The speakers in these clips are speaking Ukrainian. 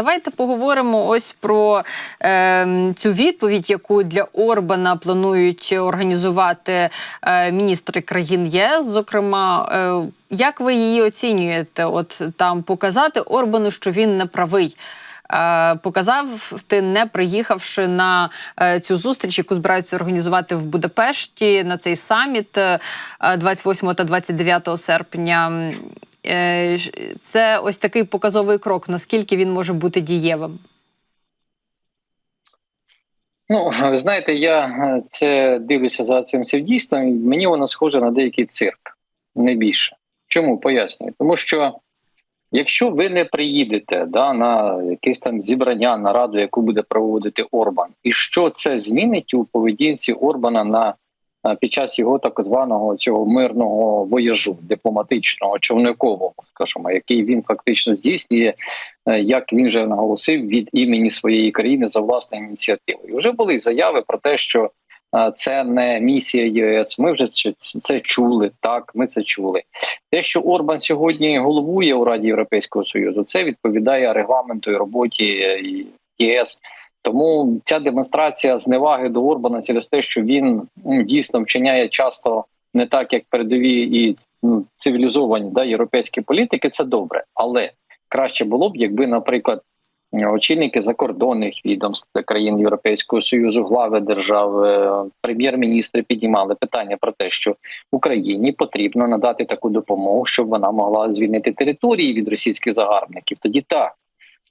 Давайте поговоримо ось про е, цю відповідь, яку для Орбана планують організувати е, міністри країн єС. Зокрема, е, як ви її оцінюєте? От там показати Орбану, що він не правий. Е, Показав ти, не приїхавши на е, цю зустріч, яку збираються організувати в Будапешті на цей саміт е, 28 та 29 серпня. Е, Це ось такий показовий крок. Наскільки він може бути дієвим? Ну, ви знаєте, я е, це дивлюся за цим всівдійством. Мені воно схоже на деякий цирк, не більше. Чому пояснюю? Тому що якщо ви не приїдете да, на якесь там зібрання, нараду, яку буде проводити Орбан, і що це змінить у поведінці Орбана на під час його так званого цього мирного вояжу, дипломатичного, човникового, скажімо, який він фактично здійснює е, як він вже наголосив від імені своєї країни за власною ініціативою. Вже були заяви про те, що е, це не місія ЄС. Ми вже це- чули. Так, ми це чули. Те, що Орбан сьогодні головує у Раді Європейського Союзу, це відповідає регламенту і роботі е, ЄС. Тому ця демонстрація зневаги до Орбана через те, що він дійсно вчиняє часто не так, як передові і ну, цивілізовані да, європейські політики, це добре. Але краще було б, якби, наприклад, очільники закордонних відомств країн Європейського союзу, глави держав, е, прем'єр-міністри піднімали питання про те, що Україні потрібно надати таку допомогу, щоб вона могла звільнити території від російських загарбників. Тоді так.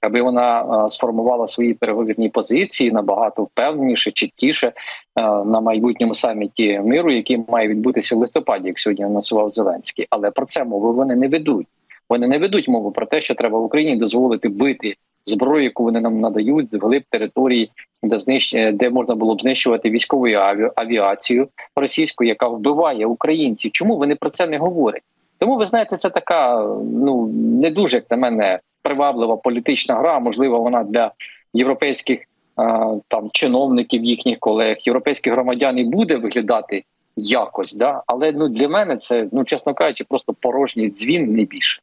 Аби вона сформувала свої переговірні позиції набагато впевненіше, чіткіше е, на майбутньому саміті миру, який має відбутися в листопаді, як сьогодні анонсував Зеленський. Але про це мову вони не ведуть. Вони не ведуть мову про те, що треба в Україні дозволити бити зброю, яку вони нам надають вглиб території, де знищ... е, де можна було б знищувати військову аві... авіацію російську, яка вбиває українців. Чому вони про це не говорять? Тому ви знаєте, це така ну не дуже як на мене приваблива політична гра. Можливо, вона для європейських там чиновників, їхніх колег, європейських громадян і буде виглядати якось, да але ну для мене це ну чесно кажучи, просто порожній дзвін не більше.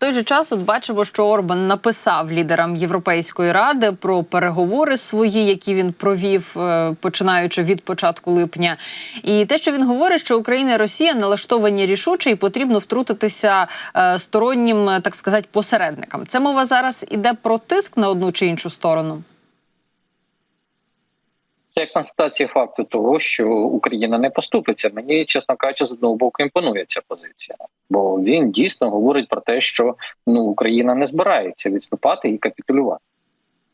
Той же час от бачимо, що Орбан написав лідерам Європейської ради про переговори свої, які він провів, е, починаючи від початку липня. І те, що він говорить, що Україна і Росія налаштовані рішуче і потрібно втрутитися е, стороннім, е, так сказати, посередникам. Це мова зараз іде про тиск на одну чи іншу сторону. Це констатація факту того, що Україна не поступиться. Мені, чесно кажучи, з одного боку імпонує ця позиція, бо він дійсно говорить про те, що ну Україна не збирається відступати і капітулювати.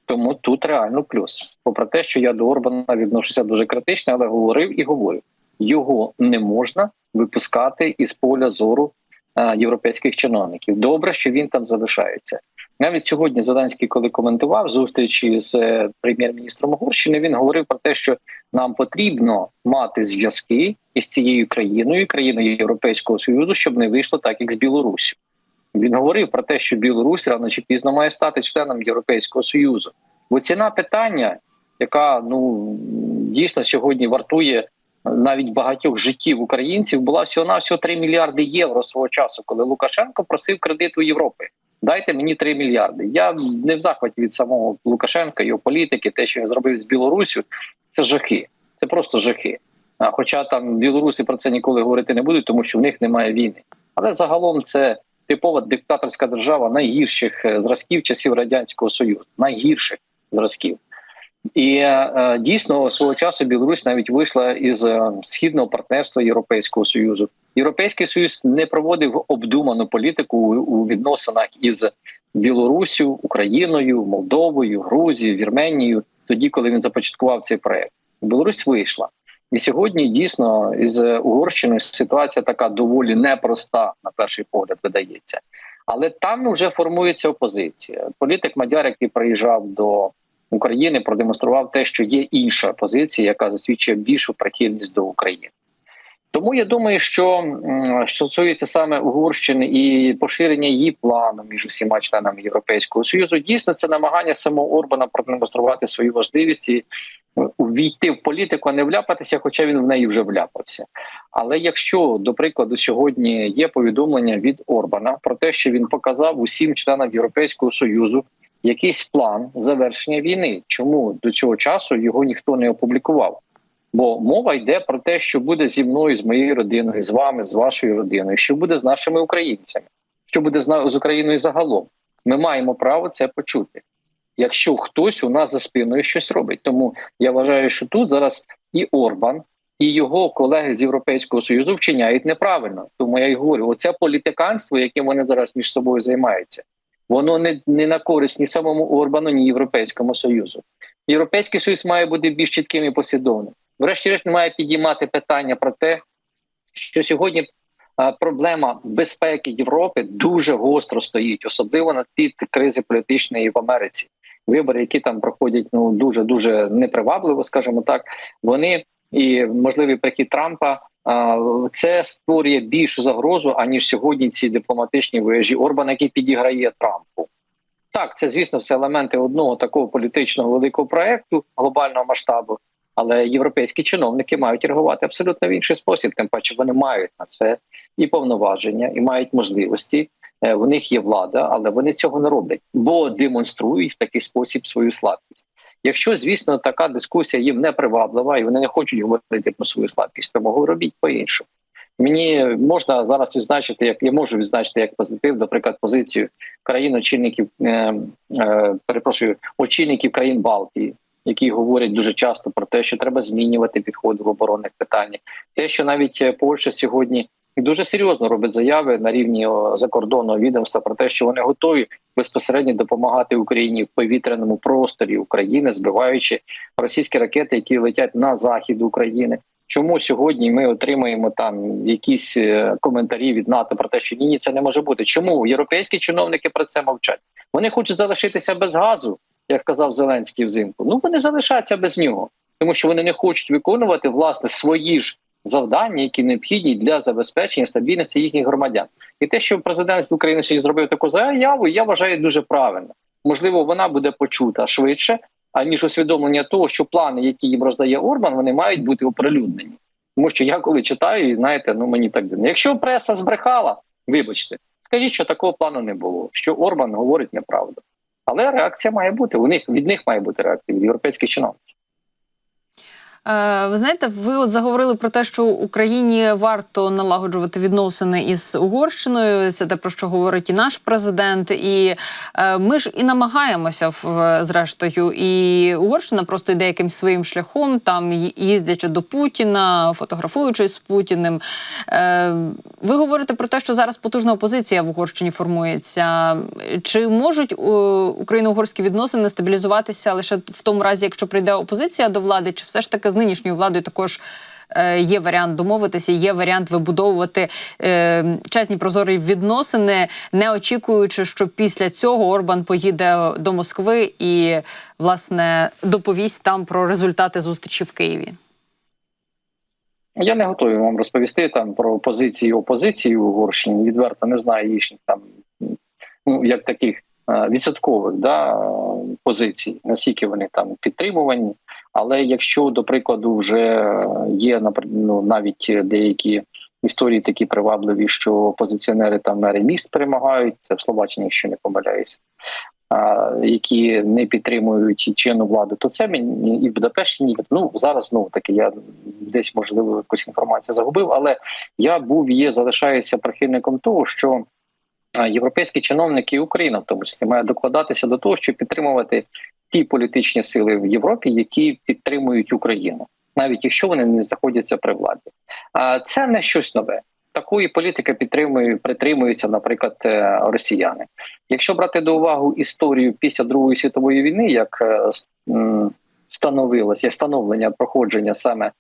Тому тут реально плюс. Попри те, що я до Орбана відношуся дуже критично, але говорив і говорю: його не можна випускати із поля зору е, європейських чиновників. Добре, що він там залишається. Навіть сьогодні Зеленський, коли коментував зустрічі з е, прем'єр-міністром Угорщини, він говорив про те, що нам потрібно мати зв'язки із цією країною, країною Європейського союзу, щоб не вийшло так, як з Білоруссю. Він говорив про те, що Білорусь рано чи пізно має стати членом Європейського союзу. Бо ціна питання, яка ну дійсно сьогодні вартує навіть багатьох життів українців, була всього навсього 3 мільярди євро свого часу, коли Лукашенко просив кредит у Європи. Дайте мені 3 мільярди. Я не в захваті від самого Лукашенка, його політики, те, що він зробив з Білоруссю, це жахи. Це просто жахи. Хоча там білоруси про це ніколи говорити не будуть, тому що в них немає війни. Але загалом це типова диктаторська держава найгірших е, зразків часів радянського союзу, найгірших зразків. І е, дійсно свого часу Білорусь навіть вийшла із е, східного партнерства Європейського союзу. Європейський союз не проводив обдуману політику у, відносинах із Білоруссю, Україною, Молдовою, Грузією, Вірменією. Тоді, коли він започаткував цей проект, Білорусь вийшла. І сьогодні дійсно із Угорщиною ситуація така доволі непроста на перший погляд видається. Але там вже формується опозиція. Політик Мадяр, який приїжджав до України, продемонстрував те, що є інша позиція, яка засвідчує більшу прихильність до України. Тому я думаю, що що стосується саме Угорщини і поширення її плану між усіма членами Європейського союзу, дійсно це намагання самого Орбана продемонструвати свою важливість і е, увійти в політику, а не вляпатися, хоча він в неї вже вляпався. Але якщо до прикладу сьогодні є повідомлення від Орбана про те, що він показав усім членам Європейського союзу якийсь план завершення війни. Чому до цього часу його ніхто не опублікував? Бо мова йде про те, що буде зі мною, з моєю родиною, з вами, з вашою родиною, що буде з нашими українцями, що буде з Україною загалом. Ми маємо право це почути. Якщо хтось у нас за спиною щось робить, тому я вважаю, що тут зараз і Орбан, і його колеги з Європейського союзу вчиняють неправильно. Тому я й говорю: оце політиканство, яким вони зараз між собою займаються, воно не, не на користь ні самому Орбану, ні Європейському Союзу. Європейський союз має бути більш чітким і послідовним. Врешті-решт, має підіймати питання про те, що сьогодні проблема безпеки Європи дуже гостро стоїть, особливо на тлі кризи політичної в Америці. Вибори, які там проходять, ну дуже дуже непривабливо, скажімо так. Вони і можливий прихід Трампа. Це створює більшу загрозу аніж сьогодні ці дипломатичні виїжджі Орбана, який підіграє Трампу. Так, це звісно все елементи одного такого політичного великого проекту глобального масштабу. Але європейські чиновники мають реагувати абсолютно в інший спосіб. Тим паче вони мають на це і повноваження, і мають можливості. Е, В них є влада, але вони цього не роблять, бо демонструють в такий спосіб свою слабкість. Якщо, звісно, така дискусія їм не приваблива, і вони не хочуть говорити про свою слабкість, тому робіть по-іншому. Мені можна зараз відзначити, як я можу відзначити як позитив, наприклад, позицію країн очільників, е, е, перепрошую, очільників країн Балтії, які говорять дуже часто про те, що треба змінювати підходи в оборонних питаннях. Те, що навіть е, Польща сьогодні дуже серйозно робить заяви на рівні закордонного відомства про те, що вони готові безпосередньо допомагати Україні в повітряному просторі України, збиваючи російські ракети, які летять на захід України. Чому сьогодні ми отримаємо там якісь е, коментарі від НАТО про те, що ні, ні, це не може бути? Чому європейські чиновники про це мовчать? Вони хочуть залишитися без газу, як сказав Зеленський взимку. Ну вони залишаться без нього, тому що вони не хочуть виконувати власне свої ж завдання, які необхідні для забезпечення стабільності їхніх громадян. І те, що президент України сьогодні зробив таку заяву, я вважаю дуже правильно. Можливо, вона буде почута швидше, аніж усвідомлення того, що плани, які їм роздає Орбан, вони мають бути оприлюднені. Тому що я коли читаю, знаєте, ну мені так дивно. Якщо преса збрехала, вибачте, скажіть, що такого плану не було, що Орбан говорить неправду. Але реакція має бути. У них від них має бути реакція від європейських чиновників. Е, Ви знаєте, ви от заговорили про те, що Україні варто налагоджувати відносини із Угорщиною. Це те про що говорить і наш президент. І е, ми ж і намагаємося зрештою. І Угорщина просто йде якимсь своїм шляхом, там їздячи до Путіна, фотографуючись з Путіним. Е, ви говорите про те, що зараз потужна опозиція в Угорщині формується. Чи можуть україно-угорські відносини стабілізуватися лише в тому разі, якщо прийде опозиція до влади, чи все ж таки з нинішньою владою також е, є варіант домовитися, є варіант вибудовувати е, чесні прозорі відносини, не очікуючи, що після цього Орбан поїде до Москви і власне доповість там про результати зустрічі в Києві. Я не готовий вам розповісти там про позиції опозиції в Угорщині. Відверто не знаю їхніх там ну як таких відсоткових да, е, позицій, наскільки вони там підтримувані. Але якщо, до прикладу, вже є ну, навіть деякі історії такі привабливі, що опозиціонери там мери міст перемагають, це в Словаччині, якщо не помиляюсь, які не підтримують чинну владу, то це мені і в Будапешті. Ну зараз знову таки я десь можливо якусь інформацію загубив, але я був є, залишаюся прихильником того, що європейські чиновники і Україна, в тому числі, має докладатися до того, щоб підтримувати ті політичні сили в Європі, які підтримують Україну, навіть якщо вони не знаходяться при владі. А це не щось нове. Такої політики підтримують, притримуються, наприклад, е, росіяни. Якщо брати до уваги історію після Другої світової війни, як е, с- м, становилось, становлення проходження саме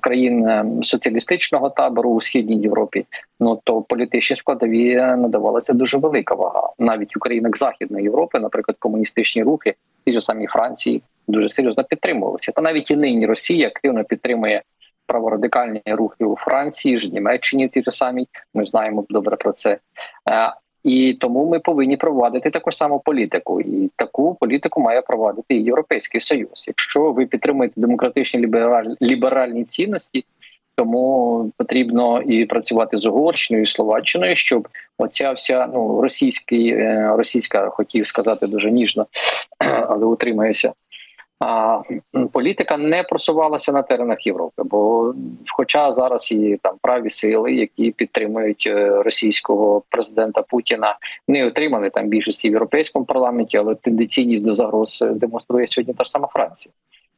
країн е, соціалістичного табору у східній Європі, ну то політичні складові надавалася дуже велика вага. Навіть у країнах Західної Європи, наприклад, комуністичні рухи, ті ж самі Франції, дуже серйозно підтримувалися. Та навіть і нині Росія активно підтримує праворадикальні рухи у Франції, ж Німеччині ті ж самі. Ми знаємо добре про це. І тому ми повинні провадити таку саму політику, і таку політику має провадити і Європейський Союз. Якщо ви підтримуєте демократичні лібераль- ліберальні цінності, Тому потрібно і працювати з Угорщиною, і Словаччиною, щоб оця вся ну російський, е, російська хотів сказати дуже ніжно, але утримаюся. Політика не просувалася на теренах Європи, бо, хоча зараз і там праві сили, які підтримують е, російського президента Путіна, не отримали там більшості в європейському парламенті, але тенденційність до загроз е, демонструє сьогодні та ж сама Франція.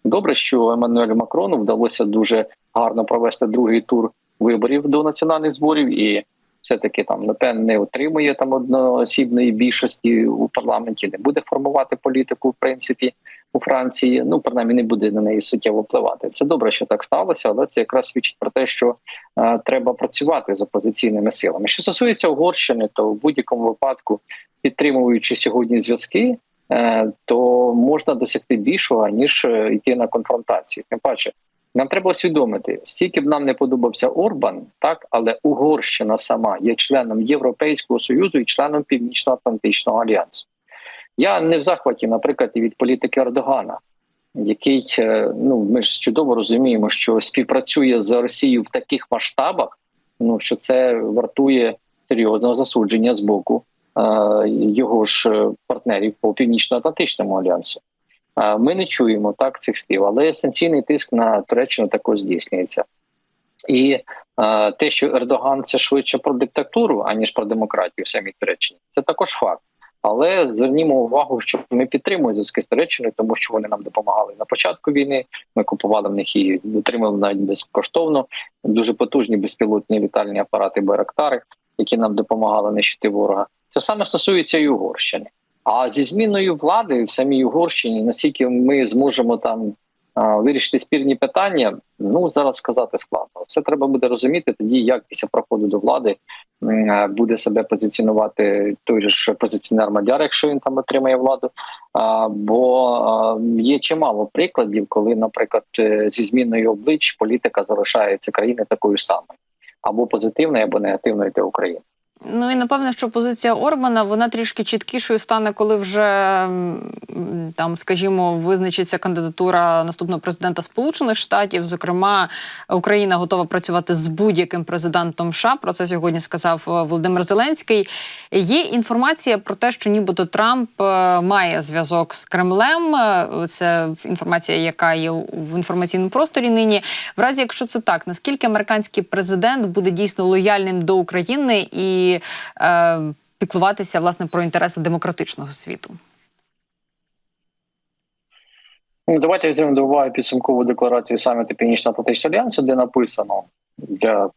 Добре, що Еммануелю Макрону вдалося дуже гарно провести другий тур виборів до національних зборів, і все таки там напевне не отримує там одноосібної більшості у парламенті, не буде формувати політику, в принципі, у Франції. Ну принаймні не буде на неї суттєво впливати. Це добре, що так сталося, але це якраз свідчить про те, що е, треба працювати з опозиційними силами. Що стосується Угорщини, то в будь-якому випадку, підтримуючи сьогодні зв'язки. е, То можна досягти більшого ніж е, йти на конфронтацію. Тим паче, нам треба усвідомити, стільки б нам не подобався Орбан, так але Угорщина сама є членом Європейського союзу і членом Північно-Атлантичного альянсу. Я не в захваті, наприклад, і від політики Ердогана, який е, ну ми ж чудово розуміємо, що співпрацює з Росією в таких масштабах, ну що це вартує серйозного засудження з боку е, його ж е, партнерів по північно-атлантичному альянсу. Ми не чуємо так цих слів, але санкційний тиск на Туреччину також здійснюється. І е, те, що Ердоган це швидше про диктатуру, аніж про демократію в самій Туреччині, це також факт. Але звернімо увагу, що ми підтримуємо зв'язки з Туреччиною, тому що вони нам допомагали на початку війни. Ми купували в них і отримали навіть безкоштовно дуже потужні безпілотні літальні апарати Байрактари, які нам допомагали нищити ворога. Це саме стосується і Угорщини. А зі зміною влади в самій Угорщині, наскільки ми зможемо там вирішити спірні питання, ну зараз сказати складно. Все треба буде розуміти тоді, як після проходу до влади буде себе позиціонувати той же ж позиціонер Мадяр, якщо він там отримає владу. Бо є чимало прикладів, коли, наприклад, е, зі зміною облич політика залишається країни такою самою, або позитивною, або негативною для України. Ну і напевне, що позиція Орбана вона трішки чіткішою стане, коли вже там, скажімо, визначиться кандидатура наступного президента Сполучених Штатів. Зокрема, Україна готова працювати з будь-яким президентом США. Про це сьогодні сказав е, Володимир Зеленський. Є інформація про те, що нібито Трамп е, має зв'язок з Кремлем. Е, Це інформація, яка є в інформаційному просторі нині. В разі, якщо це так, наскільки американський президент буде дійсно лояльним до України і е, піклуватися власне про інтереси демократичного світу? Ну, давайте візьмемо до уваги підсумкову декларацію саміту Північно-Атлантичного альянсу, де написано для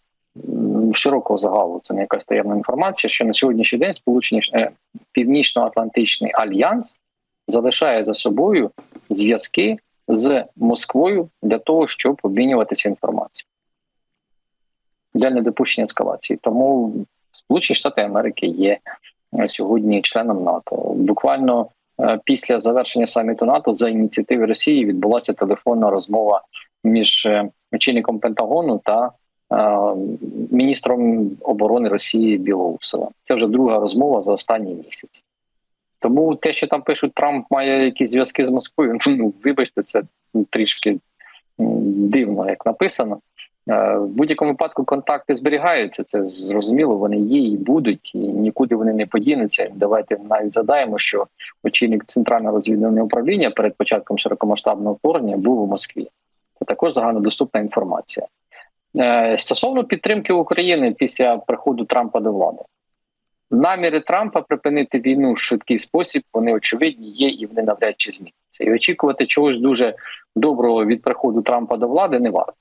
широкого загалу, це не якась таємна інформація, що на сьогоднішній день Сполучені е, Північно-Атлантичний альянс залишає за собою зв'язки з Москвою для того, щоб обмінюватися інформацією для недопущення ескалації. Тому Сполучені Штати Америки є е, сьогодні членом НАТО. Буквально е, після завершення саміту НАТО за ініціативи Росії відбулася телефонна розмова між е, очільником Пентагону та міністром оборони Росії Білоусовим. Це вже друга розмова за останній місяць. Тому те, що там пишуть, Трамп має якісь зв'язки з Москвою. Ну вибачте, це трішки дивно, як написано. Е, В будь-якому випадку контакти зберігаються. Це зрозуміло. Вони є і будуть, і нікуди вони не подінуться. Давайте навіть задаємо, що очільник центрального розвідувального управління перед початком широкомасштабного вторгнення був у Москві. Це також загальнодоступна інформація. Е, Стосовно підтримки України після приходу Трампа до влади. Наміри Трампа припинити війну в швидкий спосіб, вони очевидні є і вони навряд чи зміняться. І очікувати чогось дуже доброго від приходу Трампа до влади не варто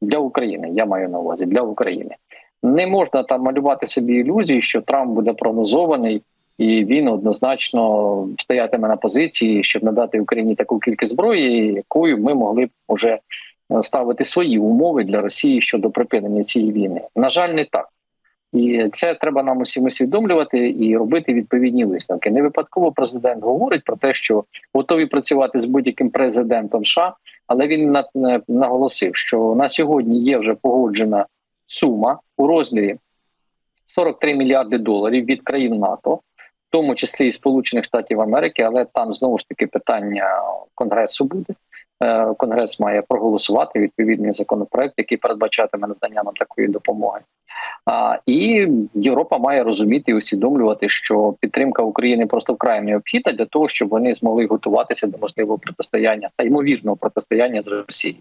для України. Я маю на увазі для України. Не можна там малювати собі ілюзії, що Трамп буде прогнозований і він однозначно стоятиме на позиції, щоб надати Україні таку кількість зброї, якою ми могли б уже ставити свої умови для Росії щодо припинення цієї війни. На жаль, не так. І це треба нам усім усвідомлювати і робити відповідні висновки. Не випадково президент говорить про те, що готові працювати з будь-яким президентом США, але він на- на- наголосив, що на сьогодні є вже погоджена сума у розмірі 43 мільярди доларів від країн НАТО, в тому числі і Сполучених Штатів Америки, але там знову ж таки питання Конгресу буде. е, Конгрес має проголосувати відповідний законопроект, який передбачатиме надання нам такої допомоги. А, і Європа має розуміти і усвідомлювати, що підтримка України просто вкрай необхідна для того, щоб вони змогли готуватися до можливого протистояння та ймовірного протистояння з Росією.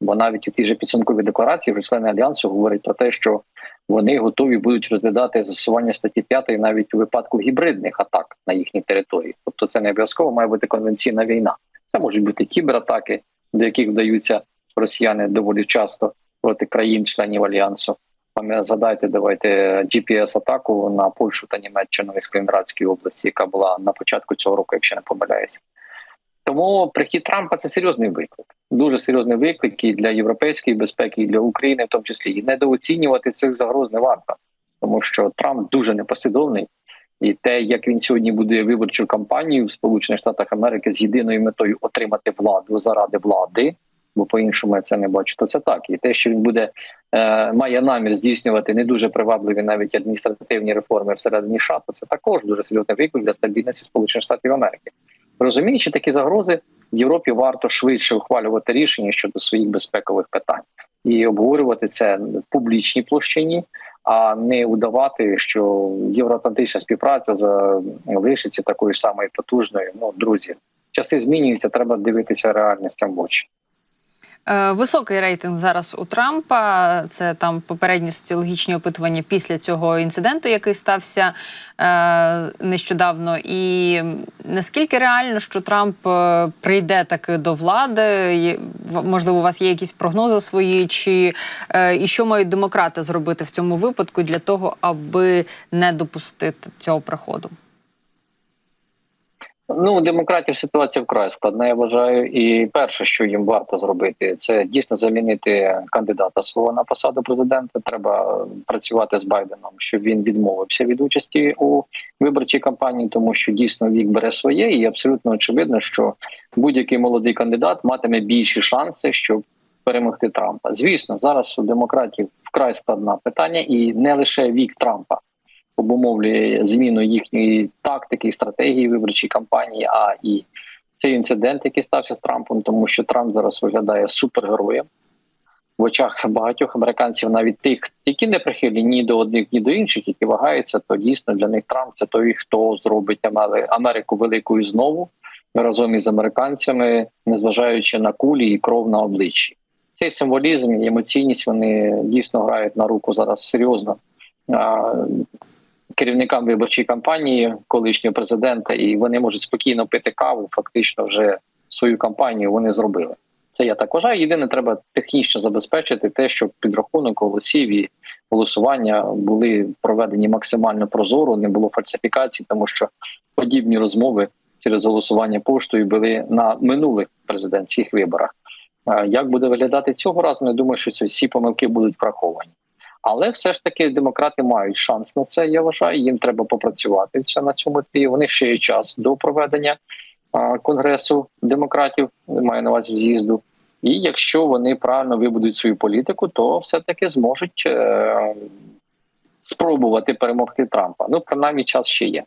Бо навіть у цій же підсумковій декларації вже члени альянсу говорять про те, що вони готові будуть розглядати застосування статті 5 навіть у випадку гібридних атак на їхній території. Тобто, це не обов'язково має бути конвенційна війна. Це можуть бути кібератаки, до яких вдаються росіяни доволі часто проти країн-членів альянсу. Згадайте, давайте GPS-атаку на Польщу та Німеччину із Калінінградської області, яка була на початку цього року, якщо не помиляюся. Тому прихід Трампа це серйозний виклик, дуже серйозний виклик і для європейської безпеки, і для України, в тому числі, і недооцінювати цих загроз не варто, тому що Трамп дуже непослідовний, і те, як він сьогодні будує виборчу кампанію в Сполучених Штатах Америки з єдиною метою отримати владу заради влади, бо по-іншому я це не бачу, то це так. І те, що він буде е, має намір здійснювати не дуже привабливі навіть адміністративні реформи всередині США, то це також дуже серйозний виклик для стабільності Сполучених Штатів Америки. Розуміючи такі загрози, в Європі варто швидше ухвалювати рішення щодо своїх безпекових питань і обговорювати це в публічній площині, а не удавати, що євроатлантична співпраця залишиться такою самою потужною. Ну, друзі, часи змінюються, треба дивитися реальностям в очі. Е, Високий рейтинг зараз у Трампа. Це там попередні соціологічні опитування після цього інциденту, який стався е, нещодавно. І наскільки реально, що Трамп е, прийде таки до влади? Можливо, у вас є якісь прогнози свої, чи і що мають демократи зробити в цьому випадку для того, аби не допустити цього приходу? Ну, у демократів ситуація вкрай складна, я вважаю. І перше, що їм варто зробити, це дійсно замінити кандидата свого на посаду президента. Треба працювати з Байденом, щоб він відмовився від участі у виборчій кампанії, тому що дійсно вік бере своє, і абсолютно очевидно, що будь-який молодий кандидат матиме більші шанси, щоб перемогти Трампа. Звісно, зараз у демократів вкрай складне питання, і не лише вік Трампа обумовлює зміну їхньої тактики і стратегії виборчої кампанії, а і цей інцидент, який стався з Трампом, тому що Трамп зараз виглядає супергероєм в очах багатьох американців, навіть тих, які не прихильні ні до одних, ні до інших, які вагаються, то дійсно для них Трамп це той, хто зробить Америку великою знову разом із американцями, незважаючи на кулі і кров на обличчі. Цей символізм і емоційність вони дійсно грають на руку зараз серйозно керівникам виборчої кампанії колишнього президента, і вони можуть спокійно пити каву. Фактично, вже свою кампанію вони зробили. Це я так вважаю. Єдине, треба технічно забезпечити те, щоб підрахунок голосів і голосування були проведені максимально прозоро, не було фальсифікацій, тому що подібні розмови через голосування поштою були на минулих президентських виборах. Е, Як буде виглядати цього разу? Не думаю, що ці всі помилки будуть враховані. Але все ж таки демократи мають шанс на це. Я вважаю. Їм треба попрацювати на цьому тлі. Вони ще є час до проведення конгресу демократів, маю на увазі з'їзду. І якщо вони правильно вибудуть свою політику, то все таки зможуть е- спробувати перемогти Трампа. Ну принаймні час ще є.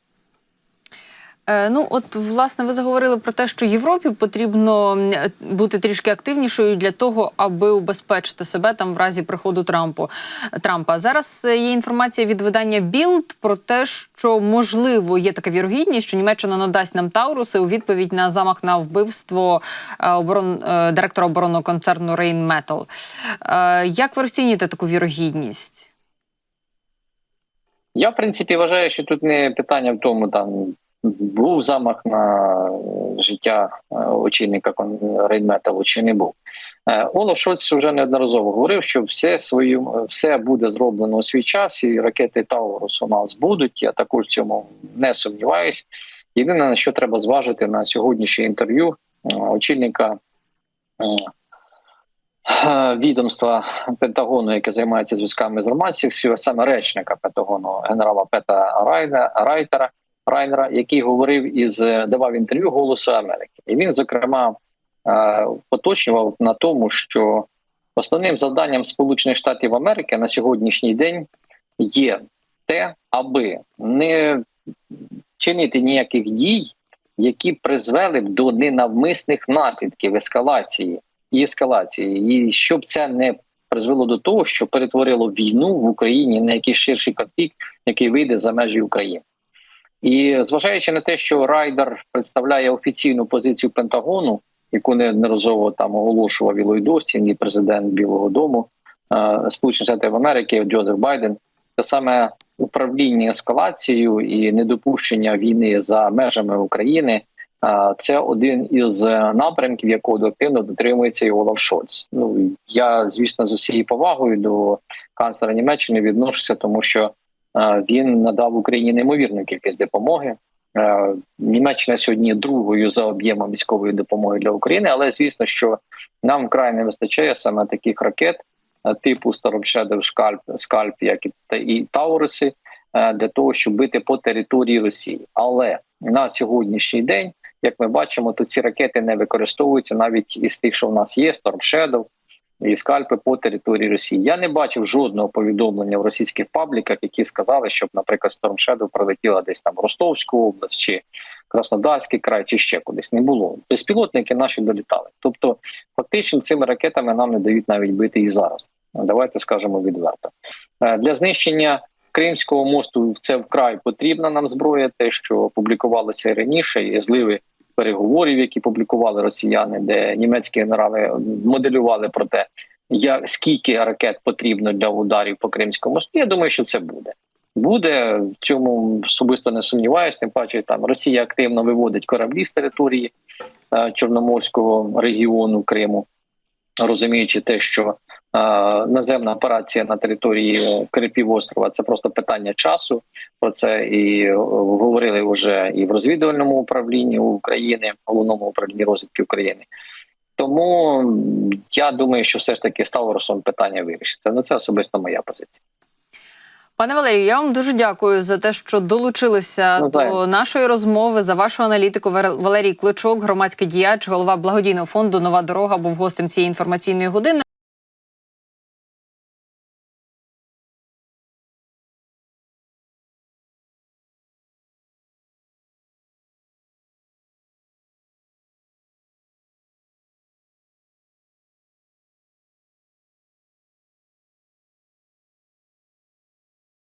Е, Ну, от власне, ви заговорили про те, що Європі потрібно е, бути трішки активнішою для того, аби убезпечити себе там в разі приходу Трампу Трампа. Зараз є інформація від видання Білд про те, що можливо є така вірогідність, що Німеччина надасть нам Тауруси у відповідь на замах на вбивство е, оборон директора оборонного концерну Rheinmetall. Е, Як ви розцінюєте таку вірогідність? Я в принципі вважаю, що тут не питання в тому, там був замах на життя е, очільника Рейнметалу чи не був. Е, Олаф Шольц вже неодноразово говорив, що все свою все буде зроблено у свій час, і ракети Таурус у нас будуть. Я також в цьому не сумніваюсь. Єдине на що треба зважити на сьогоднішнє інтерв'ю е, очільника. е, е, Відомства Пентагону, яке займається зв'язками з громадськістю, саме речника Пентагону генерала Пета Райна, Райтера, Райнера, який говорив із е, давав інтерв'ю Голосу Америки, і він зокрема е, поточнював на тому, що основним завданням Сполучених Штатів Америки на сьогоднішній день є те, аби не чинити ніяких дій які призвели б до ненавмисних наслідків ескалації і ескалації, і щоб це не призвело до того, що перетворило війну в Україні на якийсь ширший конфлікт, який вийде за межі України. І зважаючи на те, що Райдер представляє офіційну позицію Пентагону, яку неодноразово там оголошував і Лойдостін, і президент Білого Дому е, Сполучених Штатів Америки Джозеф Байден, це саме управління ескалацією і недопущення війни за межами України. е, Це один із напрямків, якого активно дотримується і Олаф Шольц. Ну я звісно з усією повагою до канцлера Німеччини відношуся, тому що він надав Україні неймовірну кількість допомоги. Е, Німеччина сьогодні є другою за об'ємом військової допомоги для України, але звісно, що нам вкрай не вистачає саме таких ракет е, типу Storm Shadow, Скальп, як і та- і Тауруси, е, для того, щоб бити по території Росії. Але на сьогоднішній день, як ми бачимо, то ці ракети не використовуються навіть із тих, що в нас є, Shadow і скальпи по території Росії. Я не бачив жодного повідомлення в російських пабліках, які сказали, щоб, наприклад, Storm Shadow прилетіла десь там в Ростовську область чи Краснодарський край, чи ще кудись. Не було. Безпілотники наші долітали. Тобто, фактично, цими ракетами нам не дають навіть бити і зараз. Давайте скажемо відверто. Е, Для знищення Кримського мосту це вкрай потрібна нам зброя, те, що публікувалося раніше, і зливи переговорів, які публікували росіяни, де німецькі генерали моделювали про те, я, скільки ракет потрібно для ударів по Кримському мосту. Я думаю, що це буде. Буде в цьому особисто не сумніваюся. Тим паче там Росія активно виводить кораблі з території е, Чорноморського регіону Криму, розуміючи те, що наземна операція на території Крипівострова це просто питання часу. Про це і е, говорили вже і в розвідувальному управлінні України, головному управлінні розвідки України. Тому я думаю, що все ж таки з Таурусом питання вирішиться. Ну це особисто моя позиція. Пане Валерію, я вам дуже дякую за те, що долучилися Ну, до нашої розмови. За вашу аналітику Валерій Клочок, громадський діяч, голова благодійного фонду Нова дорога, був гостем цієї інформаційної години.